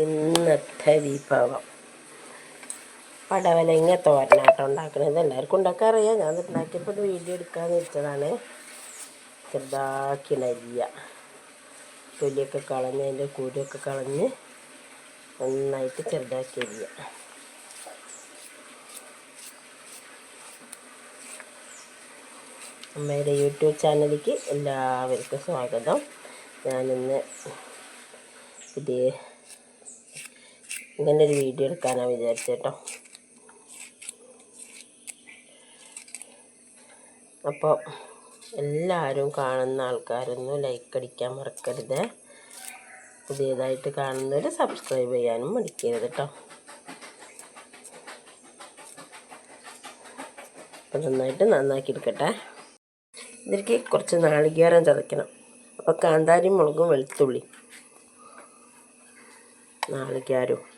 ഇന്നത്തെ വിഭവം. പടവലങ്ങ തോരനാട്ടം ഉണ്ടാക്കണത്. എല്ലാവർക്കും ഉണ്ടാക്കാൻ അറിയാം. ഞാൻ ഉണ്ടാക്കിയപ്പോൾ ഒരു വീഡിയോ എടുക്കാമെന്ന് വെച്ചതാണ്. ചെറുതാക്കി നരിയ തൊലിയൊക്കെ കളഞ്ഞ് അതിന്റെ കൂടിയൊക്കെ കളഞ്ഞ് നന്നായിട്ട് ചെറുതാക്കി അരിയ. അമ്മയുടെ യൂട്യൂബ് ചാനലിലേക്ക് എല്ലാവർക്കും സ്വാഗതം. ഞാനിന്ന് പുതിയ ഇങ്ങനെ ഒരു വീഡിയോ എടുക്കാനാണ് വിചാരിച്ചത് കേട്ടോ അപ്പോൾ എല്ലാവരും കാണുന്ന ആൾക്കാരൊന്നും ലൈക്ക് അടിക്കാൻ മറക്കരുത്. പുതിയതായിട്ട് കാണുന്നവർ സബ്സ്ക്രൈബ് ചെയ്യാനും മടിക്കരുത് കേട്ടോ അപ്പം നന്നായിട്ട് നന്നാക്കി എടുക്കട്ടെ. ഇതിലേക്ക് കുറച്ച് നാളികേരം ചതയ്ക്കണം. അപ്പോൾ കാന്താരി മുളകും വെളുത്തുള്ളി. നാളികേരവും.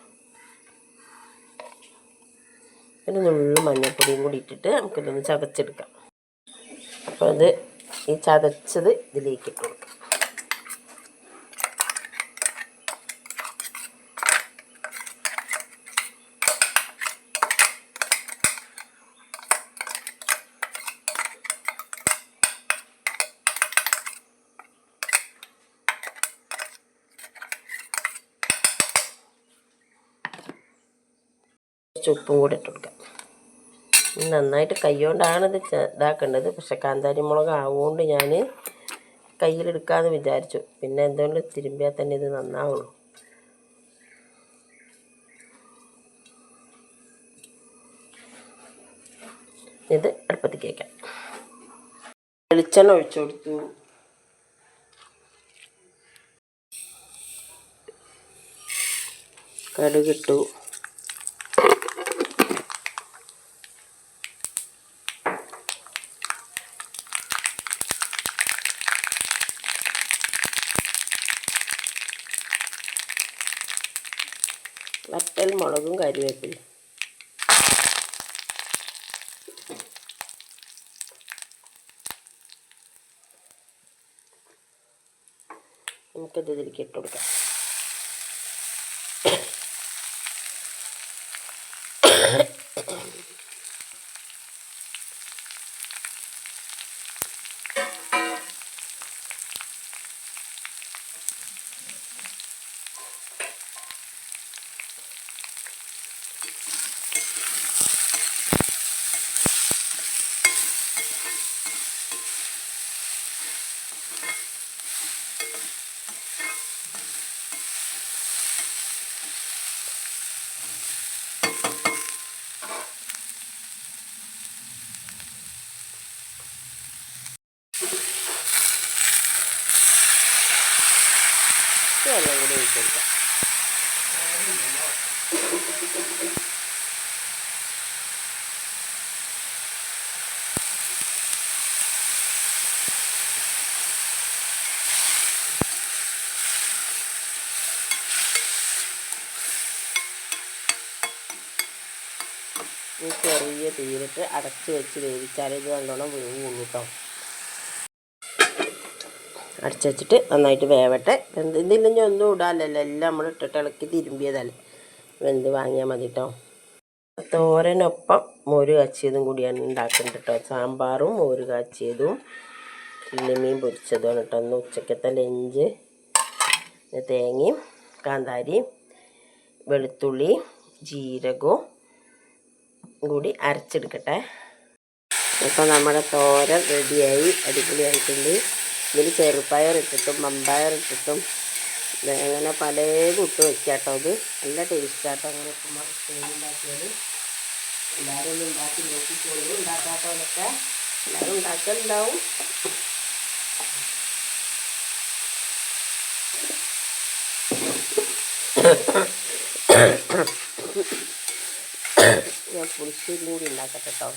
ഒരു നുള്ളു മഞ്ഞൾപ്പൊടിയും കൂടി ഇട്ടിട്ട് നമുക്കിതൊന്ന് ചതച്ചെടുക്കാം. അപ്പോൾ അത് ഈ ചതച്ചത് ഇതിലേക്ക് ഇട്ട് കൊടുക്കാം. കുറച്ച് ഉപ്പും കൂടി ഇട്ട് കൊടുക്കാം. നന്നായിട്ട് കൈകൊണ്ടാണ് ഇത് ഇതാക്കേണ്ടത്. പക്ഷെ കാന്താരി മുളക് ആവുകൊണ്ട് ഞാൻ കയ്യിലെടുക്കാമെന്ന് വിചാരിച്ചു. പിന്നെ എന്തുകൊണ്ട് തിരുമ്പിയാൽ തന്നെ ഇത് നന്നാവുള്ളൂ. ഇത് അടുപ്പത്തി വയ്ക്കാം വെളിച്ചെണ്ണ ഒഴിച്ചു കൊടുത്തു. കടുകിട്ടു. വറ്റൽ മുളകും കരിവേപ്പിലും നമുക്കിത് ഇതിലേക്ക് ഇട്ട് കൊടുക്കാം. ഈ വെള്ളം കൂടി ഒഴിച്ച് കൊടുക്കാം ചെറിയ തീരിട്ട് അടച്ച് വെച്ച് വേവിച്ചാലേ ഇത് നല്ലോണം വേവുള്ളൂ കേട്ടോ അടച്ച് വെച്ചിട്ട് നന്നായിട്ട് വേവട്ടെ. വെന്ത് ഇതില്ലെങ്കിൽ ഒന്നും ഇടാനല്ലോ എല്ലാം നമ്മൾ ഇട്ടിട്ട് ഇളക്കി തിരുമ്പിയതല്ലേ. വെന്ത് വാങ്ങിയാൽ മതി കേട്ടോ തോരനൊപ്പം മോര് കാച്ചിയതും കൂടിയാണ് ഉണ്ടാക്കുന്നത് കേട്ടോ സാമ്പാറും മോര് കാച്ചിയതും കിള്ളിമീൻ പൊരിച്ചതുമാണ് കേട്ടോ ഒന്ന് ഉച്ചക്കത്തെ ലഞ്ച്. തേങ്ങയും കാന്താരിയും വെളുത്തുള്ളി ജീരകവും കൂടി അരച്ചെടുക്കട്ടെ. ഇപ്പോൾ നമ്മുടെ തോരൻ റെഡിയായി അടിപൊളിയായിട്ടുണ്ട്. ഇതിൽ ഇട്ടിട്ടും ഇത് അങ്ങനെ പല കൂട്ട് വയ്ക്കുക കേട്ടോ ഇത്. നല്ല ടേസ്റ്റാട്ടോ അങ്ങനെ ഉണ്ടാക്കിയത്. എല്ലാവരും ഒന്ന് ഉണ്ടാക്കി നോക്കിക്കോളൂ ഉണ്ടാക്കാത്തവരൊക്കെ എല്ലാവരും ഉണ്ടാക്കലുണ്ടാവും. ഞാൻ പുളിശ്ശേരി കൂടി ഉണ്ടാക്കട്ടെ കേട്ടോ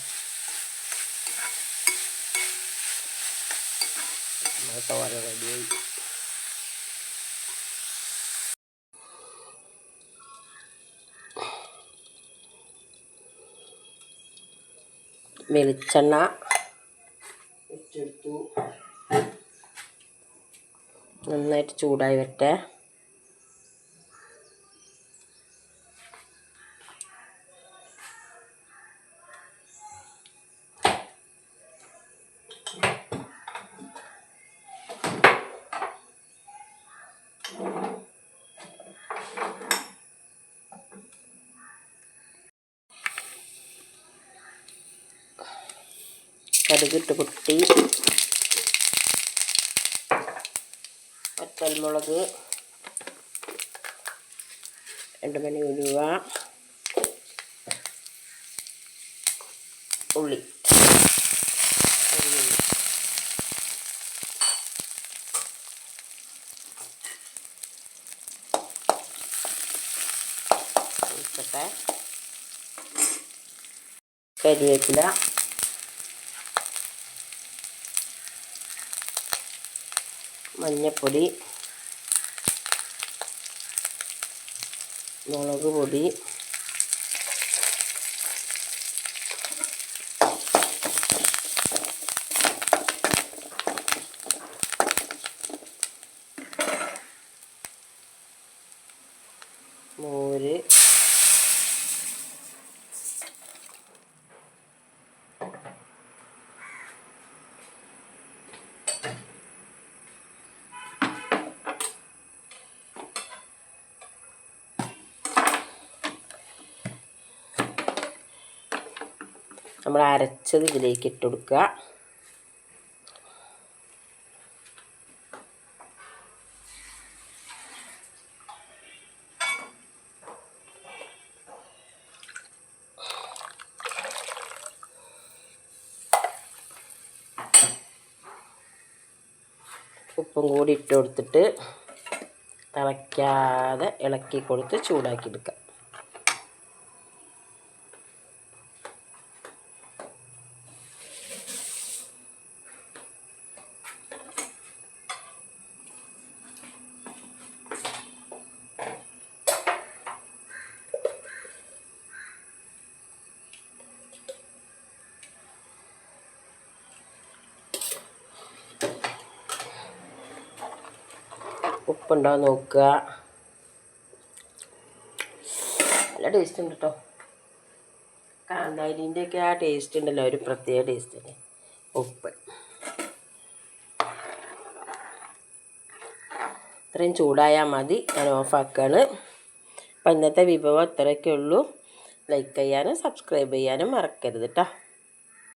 നമ്മുടെ തോര റെഡിയായി വെളിച്ചെണ്ണ. നന്നായിട്ട് ചൂടായി വരട്ടെ. കടുകിട്ട് പൊട്ടി വറ്റൽമുളക്. രണ്ട് മണി ഉലുവ. ഉള്ളി. കരിവേപ്പില. മഞ്ഞപ്പൊടി മുളക് പൊടി മോര് നമ്മൾ അരച്ചത് ഇതിലേക്ക് ഇട്ട് കൊടുക്കുക. ഉപ്പും കൂടി ഇട്ട് കൊടുത്തിട്ട് തിളയ്ക്കാതെ ഇളക്കി കൊടുത്ത് ചൂടാക്കി ഉപ്പുണ്ടോ നോക്കുക. നല്ല ടേസ്റ്റ് ഉണ്ട് കേട്ടോ കാന്താരിന്റെ ഒക്കെ ആ ടേസ്റ്റ് ഉണ്ടല്ലോ ഒരു പ്രത്യേക ടേസ്റ്റ് തന്നെ ഉപ്പ്. ഇത്രയും ചൂടായാൽ മതി ഞാൻ ഓഫാക്കാണ് അപ്പം ഇന്നത്തെ വിഭവം ഇത്രയൊക്കെ ഉള്ളൂ. ലൈക്ക് ചെയ്യാനും സബ്സ്ക്രൈബ് ചെയ്യാനും മറക്കരുത് കേട്ടോ